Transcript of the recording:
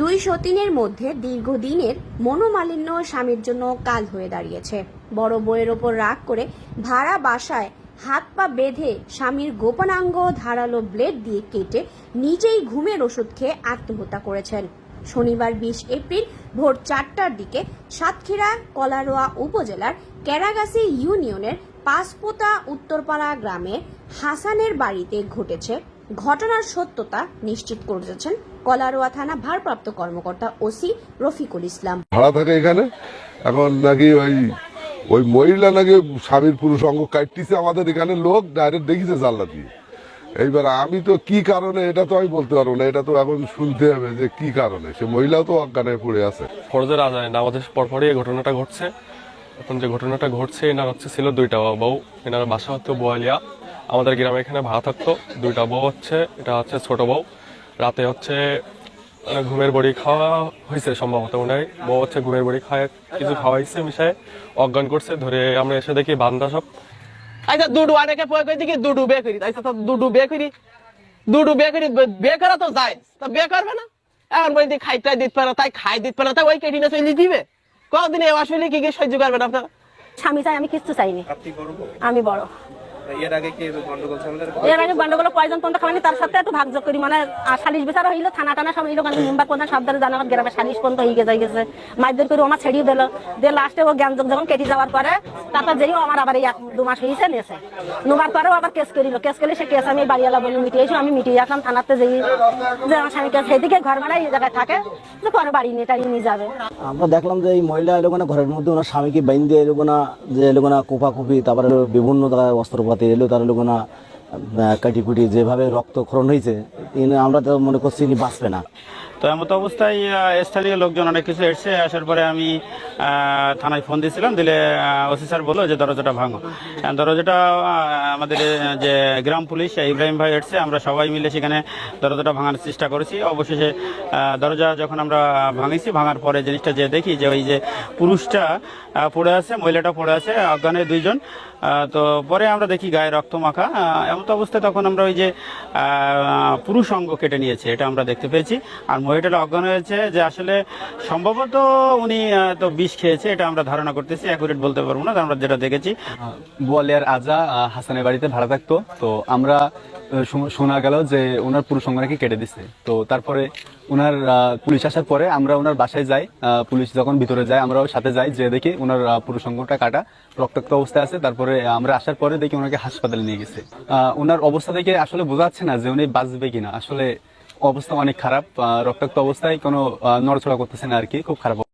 দুই সতীনের মধ্যে দীর্ঘদিনের মনোমালিন্য স্বামীর জন্য কাল হয়ে দাঁড়িয়েছে। বড় বইয়ের ওপর রাগ করে ভাড়া বাসায় হাত পা বেঁধে স্বামীর গোপনাঙ্গ ধারালো ব্লেড দিয়ে কেটে নিজেই ঘুমের ওষুধ খেয়ে আত্মহত্যা করেছেন। শনিবার বিশ এপ্রিল ভোর চারটার দিকে সাতক্ষীরা, কলারোয়া উপজেলার ক্যারাগাসি ইউনিয়নের পাঁচপোতা উত্তরপাড়া গ্রামে হাসানের বাড়িতে ঘটেছে। ঘটনার সত্যতা নিশ্চিত করেছেন কলারোয়া থানা ভারপ্রাপ্ত কর্মকর্তা ওসি রফিকুল ইসলাম। ভাড়া থাকে এখানে? এখন নাকি ওই ওই মহিলা নাকি স্বামীর পুরুষ অঙ্গ কাটতেছে আমাদের এখানে লোক ডাইরেক্ট দেখিছে জানলা দিয়ে। এইবার আমি তো কি কারণে এটা তো আমি বলতে পারব না এটা তো এখন শুনতে হবে যে কি কারণে। সে মহিলাও তো অজ্ঞানে পড়ে আছে। ফরজের আজায় নামাজের পরপরই এই ঘটনাটা ঘটছে। এখন যে ঘটনাটা ঘটছে এনার হচ্ছে ছিল দুইটা বউ এনার বাসা হচ্ছে বোয়ালিয়া। আমাদের গ্রামে এখানে ভাড়া থাকতো দুইটা বউ হচ্ছে এটা হচ্ছে ছোট বউ। রাতে হচ্ছে ঘুমের বড়ি খাওয়া হয়েছে সম্ভবত হয়। বউ হচ্ছে ঘুমের বড়ি খায় কিছু খাওয়াইছে মিশায় অজ্ঞান করছে ধরে আমরা এসে দেখি বান্দা সব। আচ্ছা দুডু আরেকে পয় কই দিকে দুডু বে করি। আচ্ছা তো দুডু বে করি। দুডু বে করি বে করা তো যায়। তো বে করবে না। এখন বলি খাইটা দিতে পারে তাই খাই দিতে পারে তাই ওই কেটি না চলে দিবে। কদিন এ আসলে কি কি সহ্য করবে না আপনার? স্বামী চাই আমি কিচ্ছু চাইনি। আমি বড়। এর আগে কি গন্ডগোল ঝামেলার এর আগে গন্ডগোল কয়জন পর্যন্ত খাওয়ানি তার সাথে একটু ভাগযোগ করি মানে সালিশ বিচার হইল থানা টানা সব হইল মেম্বার প্রধান সব ধরে জানা গ্রামে সালিশ পর্যন্ত হয়ে গেছে গেছে। মারধর করে আমার ছেড়িয়ে দিল। দিয়ে লাস্টে ও জ্ঞান যখন কেটে যাওয়ার পরে তারপর যেও আমার আবার এক দু মাস হয়েছে নেছে নেবার পরেও আবার কেস করিল। কেস করলে সে কেস আমি বাড়িওয়ালা বলে মিটিয়েছি আমি মিটিয়ে আসলাম থানাতে যেই যে আমার স্বামীকে সেদিকে ঘর ভাড়া এই জায়গায় থাকে যে পরে বাড়ি নিয়ে টাড়িয়ে নিয়ে যাবে। আমরা দেখলাম যে এই মহিলা এলো না ঘরের মধ্যে ওনার স্বামীকে বাইন দিয়ে এলো না যে এলো না কোপা কুপি তারপরে বিভিন্ন জায়গায় অস্ত্রপাতি এলো, তার এলো না কাটি কুটি যেভাবে রক্তক্ষরণ হয়েছে আমরা তো মনে করছি বাঁচবে না। তো এমত অবস্থায় স্থানীয় লোকজন অনেক কিছু এসছে। আসার পরে আমি থানায় ফোন দিয়েছিলাম। দিলে ওসি স্যার বলল যে দরজাটা ভাঙো। দরজাটা আমাদের যে গ্রাম পুলিশ ইব্রাহিম ভাই এসছে। আমরা সবাই মিলে সেখানে দরজাটা ভাঙার চেষ্টা করেছি। অবশেষে দরজা যখন আমরা ভাঙিছি, ভাঙার পরে জিনিসটা যে দেখি যে ওই যে পুরুষটা পড়ে আছে, মহিলাটা পড়ে আছে অজ্ঞানে দুইজন। তো পরে আমরা দেখি গায়ে রক্ত মাখা। এমত অবস্থায় তখন আমরা ওই যে পুরুষ অঙ্গ কেটে নিয়েছে, এটা আমরা দেখতে পেয়েছি। আর মহিলাটা অজ্ঞান হয়েছে যে আসলে সম্ভবত উনি তো বিষ খেয়েছে, এটা আমরা ধারণা করতেছি অ্যাকুরেট বলতে পারব না আমরা যেটা দেখেছি। বোয়ালিয়ার আজা হাসানের বাড়িতে ভাড়া থাকতো। তো আমরা শোনা গেল যে ওনার সঙ্গ নাকি কেটে দিচ্ছে তো তারপরে ওনার পুলিশ আসার পরে আমরা ওনার বাসায় যাই। পুলিশ যখন ভিতরে যায়, আমরাও সাথে যাই যে দেখি ওনার পুরুষ সঙ্গটা কাটা, রক্তাক্ত অবস্থায় আছে। তারপরে আমরা আসার পরে দেখি ওনাকে হাসপাতালে নিয়ে গেছে। ওনার অবস্থা দেখে আসলে বোঝা যাচ্ছে না যে উনি বাঁচবে কিনা। আসলে অবস্থা অনেক খারাপ রক্তাক্ত অবস্থায় কোনো নড়াচড়া করতেছে না আর কি খুব খারাপ